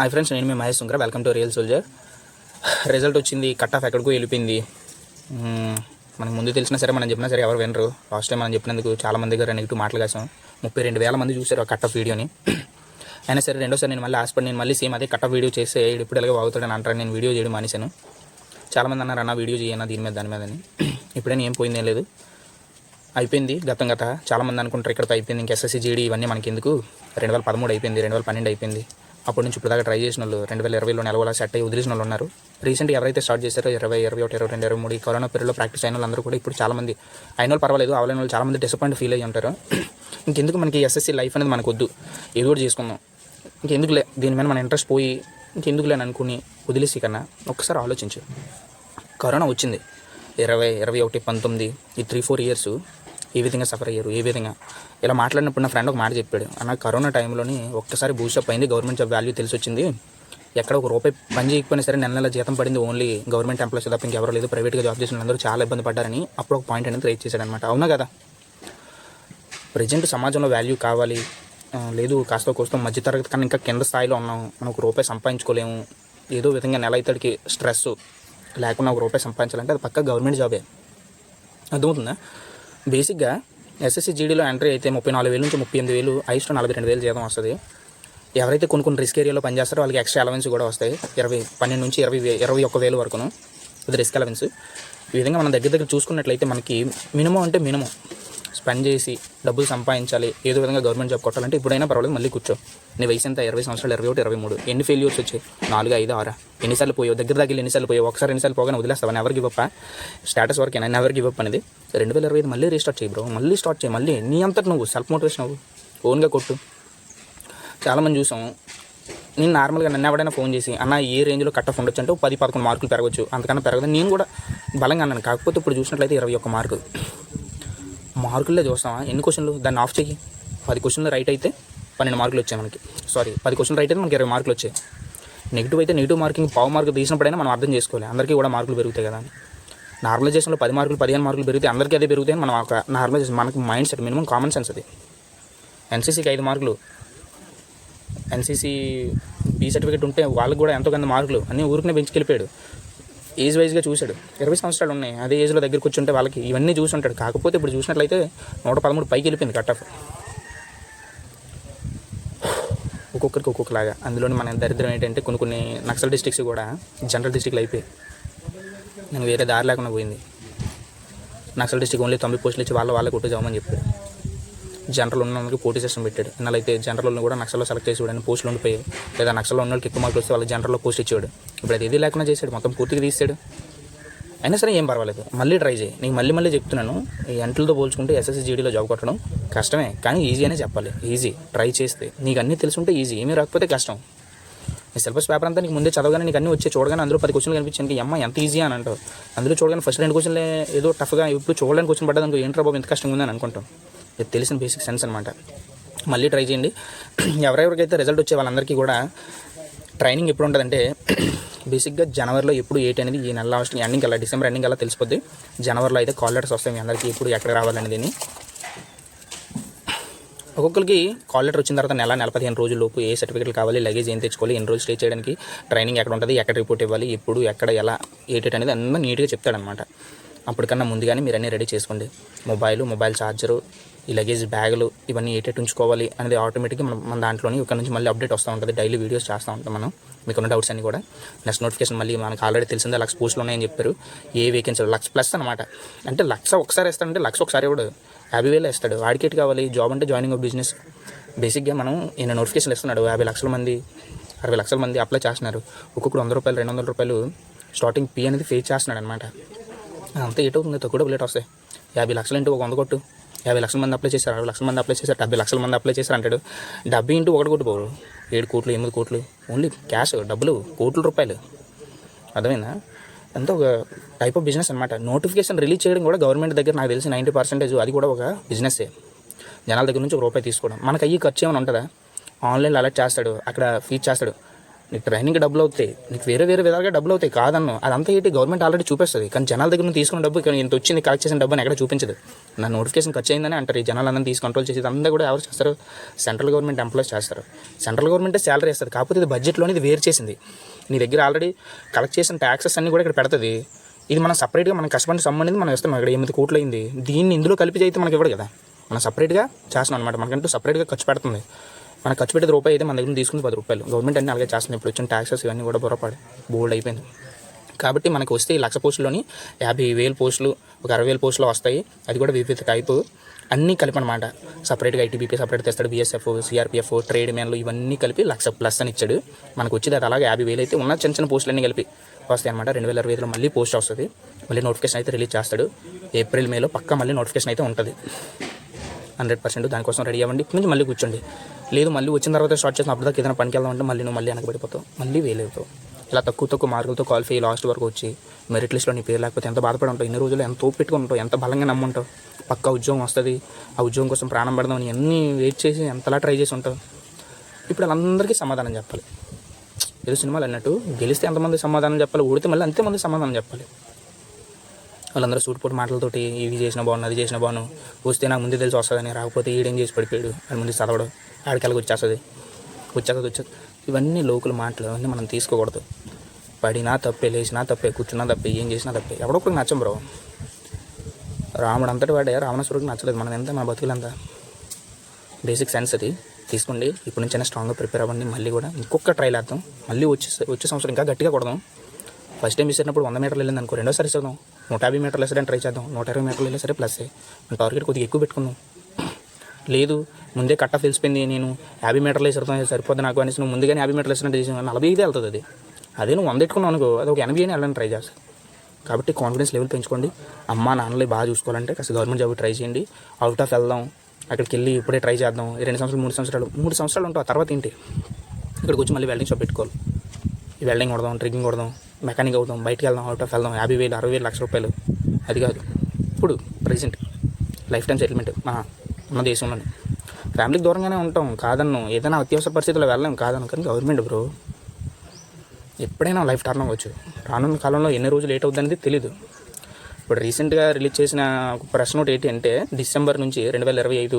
Hi friends నేను మీ Mahesh Sunkara welcome to real soldier result వచ్చింది cut off ఎక్కడికో వెళ్ళిపోయింది. మనకు ముందు తెలిసినా సరే మనం చెప్పినా సరే ఎవరు వినరు. లాస్ట్ టైం మనం చెప్పినందుకు చాలా మంది దగ్గర నెగిటివ్ మాటలు కాసాం ముప్పై రెండు వేల మంది చూశారు ఆ కట్ ఆఫ్ వీడియోని అయినా సరే రెండోసారి నేను మళ్ళీ హాస్పిటల్ నేను మళ్ళీ సేమ్ అదే కట్ ఆఫ్ వీడియో చేస్తే ఇప్పుడు ఎలాగో అవుతాడని అంటారు నేను వీడియో చేయడం మానేశాను. చాలామంది అన్నారు అన్న వీడియో చేయనా దీని మీద దాని మీద అని. ఇప్పుడైనా ఏం పోయిందేం లేదు. అయిపోయింది గతం గత. చాలామంది అనుకుంటారు ఇక్కడతో అయిపోయింది ఇంకా ఎస్ఎస్సీ జీడీ ఇవన్నీ మనకి ఎందుకు రెండు వేల పదమూడు అయిపోయింది రెండు వేల పన్నెండు అయిపోయింది. అప్పటి నుంచి ఇప్పుడు దాకా ట్రై చేసిన వాళ్ళు రెండు వేల ఇరవైలో నెలవలా సెట్ అయ్యి వదిలేసిన వాళ్ళు ఉన్నారు. రీసెంట్గా ఎవరైతే స్టార్ట్ చేశారో ఇరవై ఇరవై ఒకటి ఇరవై రెండు ఇరవై మూడు కరోనా పీరియడ్లో ప్రాక్టీస్ అయిన వాళ్ళందరూ కూడా ఇప్పుడు చాలామంది అయిన వాళ్ళు పర్వాలేదు అవలేని వాళ్ళు చాలామంది డిసప్పాయింట్ ఫీల్ అయ్యి ఉంటారు. ఇంకెందుకు మనకి ఎస్ఎస్సీ లైఫ్ అనేది మనకు వద్దు? ఏదో కూడా చేసుకుందాం. ఇంకెందుకులే దీని మీద మన ఇంట్రెస్ట్ పోయి ఇంకెందుకులే అనుకుని వదిలేసి కన్నా ఒకసారి ఆలోచించు. కరోనా వచ్చింది. ఇరవై ఇరవై ఒకటి పంతొమ్మిది ఈ త్రీ ఫోర్ ఇయర్స్ ఏ విధంగా సఫర్ అయ్యారు? ఏ విధంగా? ఇలా మాట్లాడినప్పుడు నా ఫ్రెండ్ ఒక మాట చెప్పాడు. అన్న కరోనా టైంలోని ఒక్కసారి బూస్టప్ అయింది గవర్నమెంట్ జాబ్ వాల్యూ తెలిసి వచ్చింది ఎక్కడ ఒక రూపాయి పని చేయకపోయినా సరే నెల నెల జీతం పడింది ఓన్లీ గవర్నమెంట్ ఎంప్లాయీస్ తప్ప ఇంకెవరో లేదు. ప్రైవేట్గా జాబ్ చేసిన అందరూ చాలా ఇబ్బంది పడ్డారని అప్పుడు ఒక పాయింట్ అనేది రేట్ చేశాడు అనమాట అవునా కదా? ప్రజెంట్ సమాజంలో వాల్యూ కావాలి. లేదు కాస్త కోస్త మధ్యతరగతి కన్నా ఇంకా కింద స్థాయిలో ఉన్నాం. మనం ఒక రూపాయి సంపాదించుకోలేము. ఏదో విధంగా నెల ఇతడికి స్ట్రెస్ లేకుండా ఒక రూపాయి సంపాదించాలంటే అది పక్క గవర్నమెంట్ జాబే అర్థమవుతుందా? బేసిక్గా ఎస్ఎస్సి జీడీలో ఎంట్రీ అయితే ముప్పై నాలుగు వేలు నుంచి ముప్పై ఎనిమిది వేలు హైస్ట్ నలభై రెండు వేలు జీతం వస్తుంది. ఎవరైతే కొన్ని కొన్ని రిస్క్ ఏరియాలో పనిచేస్తారో వాళ్ళకి ఎక్స్ట్రా అలవెన్స్ కూడా వస్తాయి. ఇరవై పన్నెండు నుంచి ఇరవై ఇరవై ఒక్క వేలు వరకును ఇది రిస్క్ అలవెన్స్ ఈ విధంగా మనం దగ్గర దగ్గర చూసుకున్నట్లయితే మనకి మినిమం అంటే మినిమం. స్పెండ్ చేసి డబ్బులు సంపాదించాలి ఏదో విధంగా గవర్నమెంట్ జాబ్ కొట్టాలంటే ఇప్పుడైనా పర్వాలేదు మళ్ళీ కూర్చో. నీ వయసు ఎంత? ఇరవై సంవత్సరాలు ఇరవై ఒకటి ఇరవై మూడు. ఎన్ని ఫెయిల్యూర్స్ వచ్చాయి? నాలుగు ఐదు ఆరా. ఎన్నిసార్లు పోయావు? దగ్గర దగ్గర ఎన్నిసార్లు పోయావు? ఒకసారి ఎన్నిసార్లు పోగానే వదిలేస్తావా? ఎవరికి గివప్ప స్టేటస్ వరకు వరకేనా ఎవరికి గివప్ అనేది? రెండు వేల ఇరవై ఐదు మళ్ళీ రీస్టార్ట్ చేయి బ్రో మళ్ళీ స్టార్ట్ చేయి. మళ్ళీ నీ అంతటి నువ్వు సెల్ఫ్ మోటివేషన్ అవ్వు ఓన్గా కొట్టు. చాలామంది చూసాం నేను నార్మల్గా నన్ను ఎవడైనా ఫోన్ చేసి అన్న ఏ రేంజ్లో కట్ ఆఫ్ ఉండొచ్చు అంటే పది పదకొండు మార్కులు పెరగచ్చు. అంతకన్నా పెరగదు. నేను కూడా బలంగా అన్నాను. కాకపోతే ఇప్పుడు చూసినట్లయితే ఇరవై ఒక్క మార్కు మార్కుల్లో చూస్తావా? ఎన్ని క్వశ్చన్లు? దాన్ని ఆఫ్ చెయ్యి. పది క్వశ్చన్లు రైట్ అయితే పన్నెండు మార్కులు వచ్చాయి మనకి. సారీ పది క్వశ్చన్లు రైట్ అయితే మనకి ఇరవై మార్కులు వచ్చాయి. నెగిటివ్ అయితే నెగిటివ్ మార్కింగ్ పావు మార్కులు తీసినప్పుడైనా మనం అర్థం చేసుకోవాలి. అందరికీ కూడా మార్కులు పెరుగుతాయి కదా అని. నార్మలైజేషన్లో పది మార్కులు పదిహేను మార్కులు పెరిగితే అందరికీ అదే పెరుగుతాయి మనం ఒక నార్మలైజేషన్ మనకి mind set minimum common sense అది. ఎన్సీసీకి ఐదు మార్కులు. ఎన్సీసీ బీ సర్టిఫికేట్ ఉంటే వాళ్ళకి కూడా ఎంతో కొంత మార్కులు. అన్నీ ఊరికనే పెంచుకెళ్ళిపోయాడు ఏజ్ వైజ్గా చూశాడు. ఇరవై సంవత్సరాలు ఉన్నాయి. అదే ఏజ్లో దగ్గర కూర్చుంటే వాళ్ళకి ఇవన్నీ చూసి ఉంటాడు. కాకపోతే ఇప్పుడు చూసినట్లయితే నూట పదమూడు పైకి వెళ్ళిపోయింది కట్ ఆఫ్ ఒక్కొక్కరికి ఒక్కొక్కలాగా. అందులోని మన దరిద్రం ఏంటంటే కొన్ని కొన్ని నక్సల్ డిస్ట్రిక్ట్స్ కూడా జనరల్ డిస్ట్రిక్ట్లు అయిపోయాయి. నేను వేరే దారి లేకుండా పోయింది. నక్సల్ డిస్ట్రిక్ట్ ఓన్లీ తొంభై పోస్టులు ఇచ్చి వాళ్ళ వాళ్ళకి కొట్టు జామని చెప్పారు జనరల్ ఉన్న వాళ్ళకి పోటీ సిస్టమ్ పెట్టాడు. ఇన్నాళ్ళైతే జనరల్లో కూడా నక్సల్లో సెలెక్ట్ చేసి అని పోస్టులు ఉండిపోయాయి. లేదా నక్సల్లో ఉన్న వాళ్ళకి ఎక్కువ మార్కులు వస్తే వాళ్ళ జనరల్లో పోస్ట్ ఇచ్చేవాడు. ఇప్పుడు అది ఏది లేకుండా చేశాడు. మొత్తం పూర్తిగా తీసాడు అయినా సరే ఏం పర్వాలేదు. మళ్ళీ ట్రై చేయి. నీకు మళ్ళీ మళ్ళీ చెప్తున్నాను ఈ ఎంట్లతో పోల్చుకుంటే ఎస్ఎస్సి జీడీలో జాబ్ కొట్టడం కష్టమే. కానీ ఈజీ అనే చెప్పాలి. ఈజీ ట్రై చేస్తే. నీకు అన్నీ తెలుసుంటే ఈజీ ఏమీ రాకపోతే కష్టం. నీ సిలబస్ పేపర్ అంతా నీకు ముందే చదవగానే నీకు అన్నీ వచ్చే చూడగానే అందులో పది క్వశ్చన్లు కనిపించాను అమ్మ ఎంత ఈజీ అని అంటావు. అందులో చూడగానే ఫస్ట్ రెండు క్వశ్చన్లే ఏదో టఫ్గా ఇప్పుడు చూడడానికి క్వశ్చన్ పడ్డది అనుకో ఏంట్రా బాబు ఎంత కష్టంగా ఉందని అనుకుంటాం. ఇది తెలిసిన బేసిక్ సెన్స్ అనమాట మళ్ళీ ట్రై చేయండి. ఎవరెవరికైతే రిజల్ట్ వచ్చే వాళ్ళందరికీ కూడా ట్రైనింగ్ ఎప్పుడు ఉంటుందంటే బేసిక్గా జనవరిలో ఎప్పుడు ఏట్ అనేది ఈ నెల లాస్ట్ ఎండింగ్ అలా డిసెంబర్ ఎండింగ్ అలా తెలిసిపోద్ది. జనవరిలో అయితే కాల్ లెటర్స్ వస్తాయి మీ అందరికీ ఎప్పుడు ఎక్కడ రావాలనేది ఒక్కొక్కరికి కాల్ లెటర్ వచ్చిన తర్వాత నెల నెల పదిహేను రోజుల లోపు ఏ సర్టిఫికేట్లు కావాలి లగేజ్ ఏం తెచ్చుకోవాలి ఎన్ని రోజులు స్టే చేయడానికి ట్రైనింగ్ ఎక్కడ ఉంటుంది ఎక్కడ రిపోర్ట్ ఇవ్వాలి ఎప్పుడు ఎక్కడ ఎలా ఏటేట్ అనేది అన్నీ నీట్గా చెప్తాడనమాట అప్పటికన్నా ముందుగానే మీరు అన్నీ రెడీ చేసుకోండి. మొబైల్ మొబైల్ ఛార్జరు ఈ లగేజ్ బ్యాగులు ఇవన్నీ ఏటేట్ ఉంచుకోవాలి అనేది ఆటోమేటిక్గా మనం మన దాంట్లోని ఇక్కడ నుంచి మళ్ళీ అప్డేట్ వస్తూ ఉంటుంది. డైలీ వీడియోస్ చేస్తూ ఉంటాం మనం. మీకున్న డౌట్స్ అన్ని కూడా. నెక్స్ట్ నోటిఫికేషన్ మళ్ళీ మనకు ఆల్రెడీ తెలిసిందే లక్స్ పోస్టులు ఉన్నాయని చెప్పారు. ఏ వేకెన్సీ లక్ష ప్లస్ అనమాట అంటే లక్ష ఒకసారి ఇస్తాడంటే లక్ష ఒకసారి ఇవ్వడు యాభై వేలు ఇస్తాడు వాడికేట్ కావాలి? జాబ్ అంటే జాయినింగ్ ఆఫ్ బిజినెస్ బేసిక్గా మనం ఈయన నోటిఫికేషన్ ఇస్తున్నాడు? యాభై లక్షల మంది అరవై లక్షల మంది అప్లై చేస్తున్నారు. ఒక్కొక్కరు వంద రూపాయలు రెండు వందల రూపాయలు స్టార్టింగ్ పీ అనేది ఫేస్ చేస్తున్నాడు అనమాట అంతా ఏటవుతుంది తక్కువ డబ్బులు వస్తాయి? యాభై లక్షలు ఇంటూ ఒక వంద కొట్టు. యాభై లక్షల మంది అప్లై చేశారు అరవై లక్షల మంది అప్లై చేశారు డెబ్బై లక్షల మంది అప్లై చేశారు అంటాడు. డెబ్బై ఇంటూ ఒకటి కోటి పోరు. ఏడు కోట్లు ఎనిమిది కోట్లు. ఓన్లీ క్యాష్ డబ్బులు కోట్ల రూపాయలు. అర్థమైందా? అంతా ఒక టైప్ ఆఫ్ బిజినెస్ అనమాట నోటిఫికేషన్ రిలీజ్ చేయడం కూడా గవర్నమెంట్ దగ్గర నాకు తెలిసి నైంటీ పర్సెంటేజ్ అది కూడా ఒక బిజినెస్సే జనాల దగ్గర నుంచి ఒక రూపాయి తీసుకోవడం. మనకు అయ్యి ఖర్చు ఏమైనా ఉంటుందా? ఆన్లైన్లో అలర్ట్ చేస్తాడు అక్కడ ఫీజ్ చేస్తాడు. నీకు ట్రైనింగ్ డబ్బులు అవుతాయి. నీకు వేరే వేరే విధాలుగా డబ్బులు అవుతాయి. కాదన్ను. అదంతా ఏంటి? గవర్నమెంట్ ఆల్రెడీ చూపిస్తుంది. కానీ జనాల దగ్గర నుంచి తీసుకున్న డబ్బు ఇక్కడ ఇంత వచ్చింది కలెక్ట్ చేసిన డబ్బుని ఎక్కడ చూపించదు. నా నోటిఫికేషన్ ఖర్చు అయిందని అంటారు. ఈ జనాలందరినీ తీసి కంట్రోల్ చేసేది అంతా కూడా ఎవరు చేస్తారు? సెంట్రల్ గవర్నమెంట్ ఎంప్లాయీస్ చేస్తారు. సెంట్రల్ గవర్నమెంటే శాలరీ ఇస్తుంది కాకపోతే ఇది బడ్జెట్లోనే ఇది వేరు చేసింది. నీ దగ్గర ఆల్రెడీ కలెక్ట్ చేసిన ట్యాక్సెస్ అన్నీ కూడా ఇక్కడ పెడుతుంది. ఇది మనం సపరేట్గా మనం కష్టపడి సంబంధించి మనం ఇస్తాం. ఇక్కడ ఎనిమిది కోట్లు అయింది. దీన్ని ఇందులో కలిపి అయితే మనకి ఇవ్వడు కదా. మనం సపరేట్గా చేస్తున్నాం అనమాట మనకంటూ సపరేట్గా ఖర్చు పెడుతుంది. మన ఖర్చు పెట్టేది రూపాయి అయితే మన దగ్గర తీసుకుంది పది రూపాయలు. గవర్నమెంట్ అన్ని అలాగే చేస్తుంది. ఇప్పుడు వచ్చిన ట్యాక్సెస్ ఇవన్నీ కూడా బొరపాడు బోల్డ్ అయిపోయింది. కాబట్టి మనకి వస్తే లక్ష పోస్టులోని యాభై వేల పోస్టులు ఒక అరవై వేల పోస్టులు వస్తాయి. అది కూడా వివిధ టైపు అన్నీ కలిపి అనమాట సపరేట్గా ఐటీబీపీ సపరేట్ తెస్తాడు. బీఎస్ఎఫ్ సిఆర్పిఎఫ్ ట్రేడ్ మ్యాన్లు ఇవన్నీ కలిపి లక్ష ప్లస్ అని ఇచ్చాడు. మనకు వచ్చేది అది అలాగే యాభై వేలు అయితే ఉన్న చిన్న చిన్న పోస్టులన్నీ కలిపి వస్తాయి అనమాట రెండు వేల ఇరవై ఐదులో మళ్ళీ పోస్ట్ వస్తుంది. మళ్ళీ నోటిఫికేషన్ అయితే రిలీజ్ చేస్తాడు. ఏప్రిల్ మేలో పక్క మళ్ళీ నోటిఫికేషన్ అయితే ఉంటుంది. హండ్రెడ్ పర్సెంట్ దానికోసం రెడీ అవ్వండి. ఇప్పటి నుంచి మళ్ళీ కూర్చోండి. లేదు మళ్ళీ వచ్చిన తర్వాత స్టార్ట్ చేసిన అప్పుడు దాకా ఏదైనా పనికి వెళ్దాం అంటే మళ్ళీ నువ్వు మళ్ళీ వెనకబడిపోతావు మళ్ళీ వేలేవుతావు ఇలా తక్కువ తక్కువ మార్కులతో క్వాలిఫై లాస్ట్ వరకు వచ్చి మెరిట్ లిస్ట్లో నీ పేరు లేకపోతే ఎంత బాధపడి ఉంటావు ఇన్ని రోజులు ఎంత పెట్టుకుని ఉంటావు ఎంత బలంగా నమ్ముంటావు. పక్క ఉద్యోగం వస్తుంది ఆ ఉద్యోగం కోసం ప్రాణం పెడదామని అన్నీ వెయిట్ చేసి ఎంతలా ట్రై చేసి ఉంటావు. ఇప్పుడు వాళ్ళందరికీ సమాధానం చెప్పాలి. ఏదో సినిమాలు అన్నట్టు గెలిస్తే ఎంతమంది సమాధానం చెప్పాలి ఓడితే మళ్ళీ అంతమంది సమాధానం చెప్పాలి. వాళ్ళందరూ సూటిపోటు మాటలతోటి ఇవి చేసిన బాగున్నా అది చేసిన బాగున్నాను. వస్తే నాకు ముందే తెలిసి వస్తుందని రాకపోతే ఈడేం చేసి పడిపోయాడు? అని ముందు చదవడం ఆడికెళ్ళకి వచ్చేస్తుంది. వచ్చేస్తుంది వచ్చేది ఇవన్నీ లోకల్ మాటలు అవన్నీ మనం తీసుకోకూడదు. పడినా తప్పే లేచినా తప్పే కూర్చున్నా తప్పే ఏం చేసినా తప్పే. ఎవడొక్కడికి నచ్చం బ్రో. రాముడు అంతటి వాడే రావణాసురుడికి నచ్చలేదు. మనం ఎంత మన బతుకులంతా బేసిక్ సెన్స్ అది. తీసుకోండి. ఇప్పటి నుంచైనా స్ట్రాంగ్గా ప్రిపేర్ అవ్వండి. మళ్ళీ కూడా ఇంకొక ట్రైల్ వేద్దాం. మళ్ళీ వచ్చే వచ్చే సంవత్సరం ఇంకా గట్టిగా కొడదాం. ఫస్ట్ టైం వేసినప్పుడు వంద మీటర్లు వెళ్ళింది అనుకో రెండోసారి ఇస్తాం నూట యాభై మీటర్లు వేసడానికి ట్రై చేద్దాం. నూట ఇరవై మీటర్లు వెళ్ళినా సరే ప్లస్ మన టార్గెట్ కొద్దిగా ఎక్కువ పెట్టుకుందాం లేదు ముందే కట్ట తెలిసిపోయింది. నేను యాభై మీటర్లు వేసేస్తాం సరిపోద్ది నాకు అనేసి నువ్వు ముందుగానే యాభై మీటర్లు వేసినట్టు చేసి నలభై ఐదు వెళ్తుంది అది. అదే నువ్వు వంద ఎట్టుకున్నావు అనుకో అది ఒక ఎనభై అని వెళ్ళడానికి ట్రై చేస్తాను కాబట్టి కాన్ఫిడెన్స్ లెవెల్ పెంచుకోండి. అమ్మ నాన్నలు బాగా చూసుకోవాలంటే కాస్త గవర్నమెంట్ జాబ్ ట్రై చేయండి. అవుట్ ఆఫ్ వెళ్దాం. అక్కడికి వెళ్ళి ఇప్పుడే ట్రై చేద్దాం. రెండు సంవత్సరాలు మూడు సంవత్సరాలు మూడు సంవత్సరాలు ఉంటావు ఆ తర్వాత ఏంటి? ఇక్కడికి వచ్చి మళ్ళీ వెల్డింగ్ షాప్ పెట్టుకోవాలి. ఈ వెల్డింగ్ కొడదాం ట్రిగ్గింగ్ కొడదాం. మెకానిక్ అవుతాం బయటకు వెళ్దాం అవుట్ ఆఫ్ వెళ్దాం యాభై వేలు అరవై వేలు లక్ష రూపాయలు. అది కాదు. ఇప్పుడు ప్రజెంట్ లైఫ్ టైం సెటిల్మెంట్ మన మన దేశంలోనే. ఫ్యామిలీకి దూరంగానే ఉంటాం కాదన్ను. ఏదైనా అత్యవసర పరిస్థితుల్లో వెళ్ళాం కాదను కానీ గవర్నమెంట్ బ్రో ఎప్పుడైనా లైఫ్ టర్న్ అవ్వచ్చు. రానున్న కాలంలో ఎన్ని రోజులు లేట్ అవుద్దనేది తెలియదు ఇప్పుడు రీసెంట్గా రిలీజ్ చేసిన ఒక ప్రెస్ నోట్ ఏంటి అంటే డిసెంబర్ నుంచి రెండు వేల ఇరవై ఐదు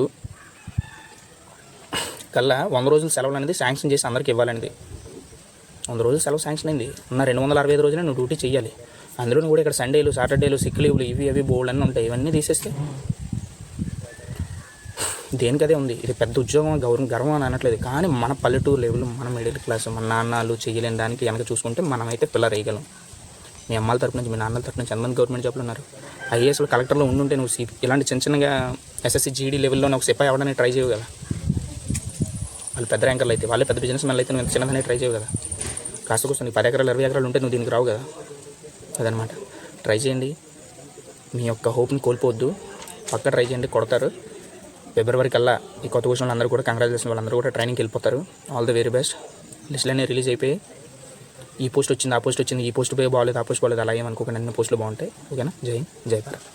కల్లా వంద రోజుల సెలవులు అనేది శాంక్షన్ చేసి అందరికి ఇవ్వాలనేది. వంద రోజులు సెలవు శాంక్షన్ అయింది. ఉన్న రెండు వందల అరవై ఐదు రోజులే నువ్వు డ్యూటీ చేయాలి అందులో కూడా ఇక్కడ సండేలు సాటర్డేలు సిక్ లీవ్లు ఇవి అవి బోల్డ్ అన్నీ ఉంటాయి. ఇవన్నీ తీసేస్తే దేనికదే ఉంది. ఇది పెద్ద ఉద్యోగం గౌరవం గర్వం అని అనట్లేదు. కానీ మన పల్లెటూరు లెవెల్ మన మిడిల్ క్లాస్ మన నాన్నలు చేయలేని దానికి వెనక చూసుకుంటే మనమైతే పిల్లలు వేయగలం మీ అమ్మాల తరపు నుంచి మీ నాన్నల తరపు నుంచి ఎంతమంది గవర్నమెంట్ జాబ్లు ఉన్నారు? ఐఏఎస్లో కలెక్టర్లో ఉండుంటే నువ్వు సీ ఇలాంటి చిన్న చిన్నగా ఎస్ఎస్సి జీడీ లెవెల్లో ఒక సిపాయి అవ్వడానికి ట్రై చేయవు కదా వాళ్ళు పెద్ద ర్యాంకర్లు అయితే వాళ్ళే పెద్ద బిజినెస్ మెన్ అయితే నువ్వు చిన్నదనే ట్రై చేయవు కదా కాస్త కోసం నీకు పది ఎకరాలు ఇరవై ఎకరాలు ఉంటే నువ్వు దీనికి రావు కదా. అదనమాట. ట్రై చేయండి. మీ యొక్క హోప్ని కోల్పోవద్దు. పక్క ట్రై చేయండి కొడతారు. ఫిబ్రవరి కల్లా ఈ కొత్త క్వశ్చన్లు అందరూ కూడా కంగ్రాచులేషన్ వాళ్ళందరూ కూడా ట్రైనింగ్కి వెళ్ళిపోతారు. ఆల్ ది వెరీ బెస్ట్ లిస్టులన్నీ రిలీజ్ అయిపోయి ఈ పోస్ట్ వచ్చింది ఆ పోస్ట్ వచ్చింది ఈ పోస్ట్ పోయి బాగాలేదు ఆ పోస్ట్ బాగాలేదు అలా ఏమనుకోకుండా అన్ని పోస్టులు బాగుంటాయి. ఓకేనా జై జై భారత్.